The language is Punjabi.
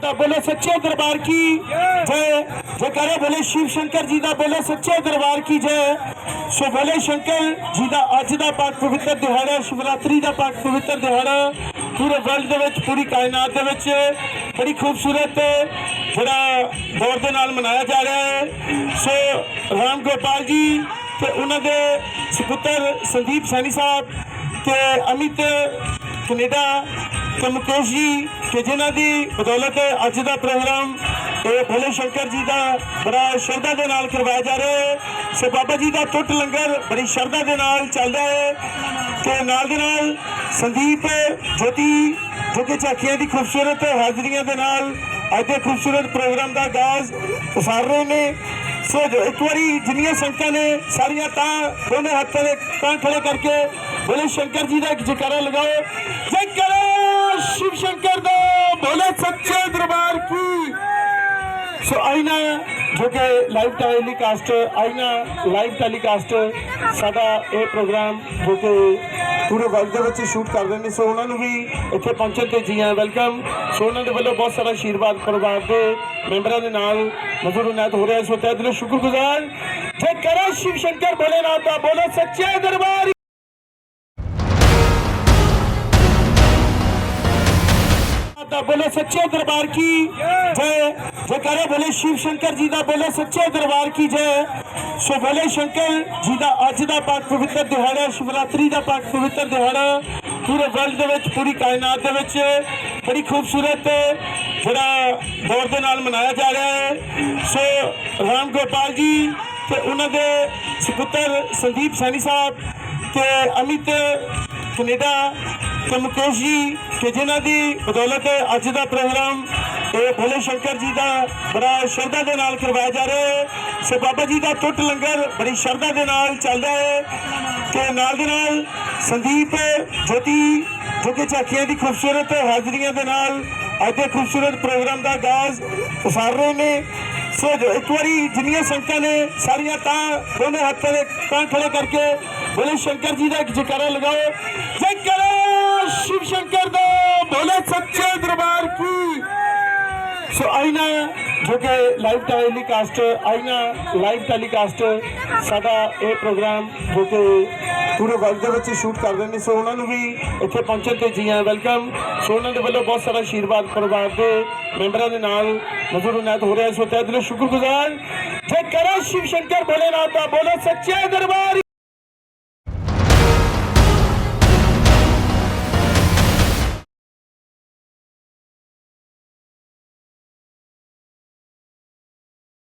ਦਾ ਬੋਲੇ ਸੱਚੇ ਦਰਬਾਰ ਕੀ ਜੈ। ਜੈਕਾਰਾ ਬੋਲੇ ਸ਼ਿਵ ਸ਼ੰਕਰ ਜੀ ਦਾ ਬੋਲੇ ਸੱਚੇ ਦਰਬਾਰ ਕੀ ਜੈ। ਸੋ ਬੋਲੇ ਸ਼ੰਕਰ ਜੀ ਦਾ ਅੱਜ ਦਾ ਪਾਕ ਪਵਿੱਤਰ ਦਿਹਾੜਾ, ਸ਼ਿਵਰਾਤਰੀ ਦਾ ਪਾਕ ਪਵਿੱਤਰ ਦਿਹਾੜਾ ਪੂਰੇ ਵਰਲਡ ਦੇ ਵਿੱਚ, ਪੂਰੀ ਕਾਇਨਾਤ ਦੇ ਵਿੱਚ ਬੜੀ ਖੂਬਸੂਰਤ ਜਿਹੜਾ ਦੌਰ ਦੇ ਨਾਲ ਮਨਾਇਆ ਜਾ ਰਿਹਾ ਹੈ। ਸੋ ਰਾਮ ਗੋਪਾਲ ਜੀ ਤੇ ਉਹਨਾਂ ਦੇ ਸੁਪੁੱਤਰ ਸੰਦੀਪ ਸੈਣੀ ਸਾਹਿਬ ਤੇ ਅਮਿਤ ਕੈਨੇਡਾ ਤੇ ਮੁਕੇਸ਼ ਜੀ ਕਿ ਜਿਨ੍ਹਾਂ ਦੀ ਬਦੌਲਤ ਅੱਜ ਦਾ ਪ੍ਰੋਗਰਾਮ ਇਹ ਭੋਲੇ ਸ਼ੰਕਰ ਜੀ ਦਾ ਬੜਾ ਸ਼ਰਧਾ ਦੇ ਨਾਲ ਕਰਵਾਇਆ ਜਾ ਰਿਹਾ ਹੈ। ਸੋ ਬਾਬਾ ਜੀ ਦਾ ਟੁੱਟ ਲੰਗਰ ਬੜੀ ਸ਼ਰਧਾ ਦੇ ਨਾਲ ਚੱਲਦਾ ਹੈ ਤੇ ਨਾਲ ਦੇ ਨਾਲ ਸੰਦੀਪ, ਜੋਤੀ ਜੋ ਕਿ ਝਾਕੀਆਂ ਦੀ ਖੂਬਸੂਰਤ ਹਾਜ਼ਰੀਆਂ ਦੇ ਨਾਲ ਅੱਜ ਦੇ ਖੂਬਸੂਰਤ ਪ੍ਰੋਗਰਾਮ ਦਾ ਆਗਾਜ਼ ਉਸਾਰ ਰਹੇ ਨੇ। ਸੋ ਜੋ ਇੱਕ ਵਾਰੀ ਜਿੰਨੀਆਂ ਸੰਗਤਾਂ ਨੇ ਸਾਰੀਆਂ ਤਾਂ ਦੋਨੇ ਹੱਥਾਂ ਦੇ ਤਾਂ ਖੜੇ ਕਰਕੇ ਬੋਲੇ ਸ਼ੰਕਰ ਜੀ ਦਾ ਇੱਕ ਜੈਕਾਰਾ ਲਗਾਓ। ਜੈਕਾਰਾ ਸੋ ਆਈਨਾ ਜੋ ਕਿ ਲਾਈਵ ਟੈਲੀਕਾਸਟ ਆਈਨਾ ਲਾਈਵ ਸਾਡਾ ਇਹ ਪ੍ਰੋਗਰਾਮ ਜੋ ਕਿ ਪੂਰੇ ਵਰਲਡ ਦੇ ਵਿੱਚ ਸ਼ੂਟ ਕਰ ਰਹੇ ਨੇ। ਸੋ ਉਹਨਾਂ ਨੂੰ ਵੀ ਇੱਥੇ ਪਹੁੰਚਣ ਤੇ ਜੀ ਆਇਆਂ ਵੈਲਕਮ ਸੋ ਉਹਨਾਂ ਦੇ ਵੱਲੋਂ ਬਹੁਤ ਸਾਰਾ ਆਸ਼ੀਰਵਾਦ ਪਰਿਵਾਰ ਦੇ ਮੈਂਬਰਾਂ ਦੇ ਨਾਲ ਨਜ਼ਰ ਹੋ ਰਿਹਾ ਸੋ ਤਹਿ ਦਿਲੋਂ ਸ਼ੁਕਰਗੁਜ਼ਾਰ। ਜੈ ਕਰਾ ਸ਼ਿਵ ਸ਼ੰਕਰ ਭੋਲੇਨਾਥ ਦਾ ਬੋਲੇ ਸੱਚੇ ਦਰਬਾਰ ਦਾ ਬੋਲੇ ਸੱਚੇ ਦਰਬਾਰ ਕੀ? ਜੈ, ਜੈਕਾਰਾ ਬੋਲੇ ਸ਼ਿਵ ਸ਼ੰਕਰ ਜੀ ਦਾ ਬੋਲੇ ਸੱਚੇ ਦਰਬਾਰ ਕੀ ਜੈ? ਸੋ ਬੋਲੇ ਸ਼ੰਕਰ ਜੀ ਦਾ ਅੱਜ ਦਾ ਪਾਕ ਪਵਿੱਤਰ ਦਿਹਾੜਾ, ਸ਼ਿਵਰਾਤਰੀ ਦਾ ਪਾਕ ਪਵਿੱਤਰ ਦਿਹਾੜਾ, ਪੂਰੇ ਵਰਲਡ ਦੇ ਵਿੱਚ, ਪੂਰੀ ਕਾਇਨਾਤ ਦੇ ਵਿੱਚ ਬੜੀ ਖੂਬਸੂਰਤ ਜਿਹੜਾ ਦੌਰ ਦੇ ਨਾਲ ਮਨਾਇਆ ਜਾ ਰਿਹਾ ਹੈ। ਸੋ ਰਾਮ ਗੋਪਾਲ ਜੀ ਤੇ ਉਹਨਾਂ ਦੇ ਸੁਪੁੱਤਰ ਸੰਦੀਪ ਸੈਣੀ ਸਾਹਿਬ ਤੇ ਅਮਿਤ ਕੈਨੇਡਾ ਤੇ ਮੁਕੇਸ਼ ਜੀ ਕਿ ਜਿਨ੍ਹਾਂ ਦੀ ਬਦੌਲਤ ਅੱਜ ਦਾ ਪ੍ਰੋਗਰਾਮ ਇਹ ਭੋਲੇ ਸ਼ੰਕਰ ਜੀ ਦਾ ਬੜਾ ਸ਼ਰਧਾ ਦੇ ਨਾਲ ਕਰਵਾਇਆ ਜਾ ਰਿਹਾ ਹੈ। ਸੋ ਬਾਬਾ ਜੀ ਦਾ ਟੁੱਟ ਲੰਗਰ ਬੜੀ ਸ਼ਰਧਾ ਦੇ ਨਾਲ ਚੱਲਦਾ ਰਿਹਾ ਹੈ ਤੇ ਨਾਲ ਦੇ ਨਾਲ ਸੰਦੀਪ, ਜੋਤੀ ਜੋ ਕਿ ਝਾਕੀਆਂ ਦੀ ਖੂਬਸੂਰਤ ਹਾਜ਼ਰੀਆਂ ਦੇ ਨਾਲ ਅੱਜ ਦੇ ਖੂਬਸੂਰਤ ਪ੍ਰੋਗਰਾਮ ਦਾ ਆਗਾਜ਼ ਉਸਾਰ ਰਹੇ ਨੇ। ਸੋ ਜੋ ਇੱਕ ਵਾਰੀ ਜਿੰਨੀਆਂ ਸੰਗਤਾਂ ਨੇ ਸਾਰੀਆਂ ਤਾਂ ਦੋਨੇ ਹੱਥਾਂ ਦੇ ਤਾਂ ਖੜੇ ਕਰਕੇ ਬੋਲੇ ਸ਼ੰਕਰ ਜੀ ਦਾ ਇੱਕ ਜੈਕਾਰਾ ਲਗਾਓ। ਜੈਕਾਰਾ ਸ਼ਿਵ ਸ਼ੰਕਰ ਦਾ ਬੋਲੇ ਸੱਚੇ ਦਰਬਾਰ ਕੀ? ਸੋ ਆਈਨਾ, ਜੋ ਕਿ ਲਾਈਵ ਟੈਲੀਕਾਸਟ ਆਈਨਾ ਲਾਈਵ ਟੈਲੀਕਾਸਟ ਸਾਡਾ ਇਹ ਪ੍ਰੋਗਰਾਮ ਜੋ ਕਿ ਪੂਰੇ ਵਰਲਡ ਦੇ ਵਿੱਚ ਸ਼ੂਟ ਕਰ ਰਹੇ ਨੇ। ਸੋ ਉਹਨਾਂ ਨੂੰ ਵੀ ਇੱਥੇ ਪਹੁੰਚਣ ਤੇ ਜੀ ਆਇਆਂ ਵੈਲਕਮ ਸੋ ਉਹਨਾਂ ਦੇ ਵੱਲੋਂ ਬਹੁਤ ਸਾਰਾ ਆਸ਼ੀਰਵਾਦ ਪਰਿਵਾਰ ਦੇ ਮੈਂਬਰਾਂ ਦੇ ਨਾਲ ਨਜ਼ਰ ਉਨਾਇਤ ਹੋ ਰਿਹਾ ਸੋ ਤਹਿ ਦਿਲੋਂ ਸ਼ੁਕਰਗੁਜ਼ਾਰ। ਜੈ ਕਰਾ ਸ਼ਿਵ ਸ਼ੰਕਰ ਭੋਲੇਨਾਥ ਦਾ ਬੋਲੇ ਸੱਚੇ ਦਰਬਾਰ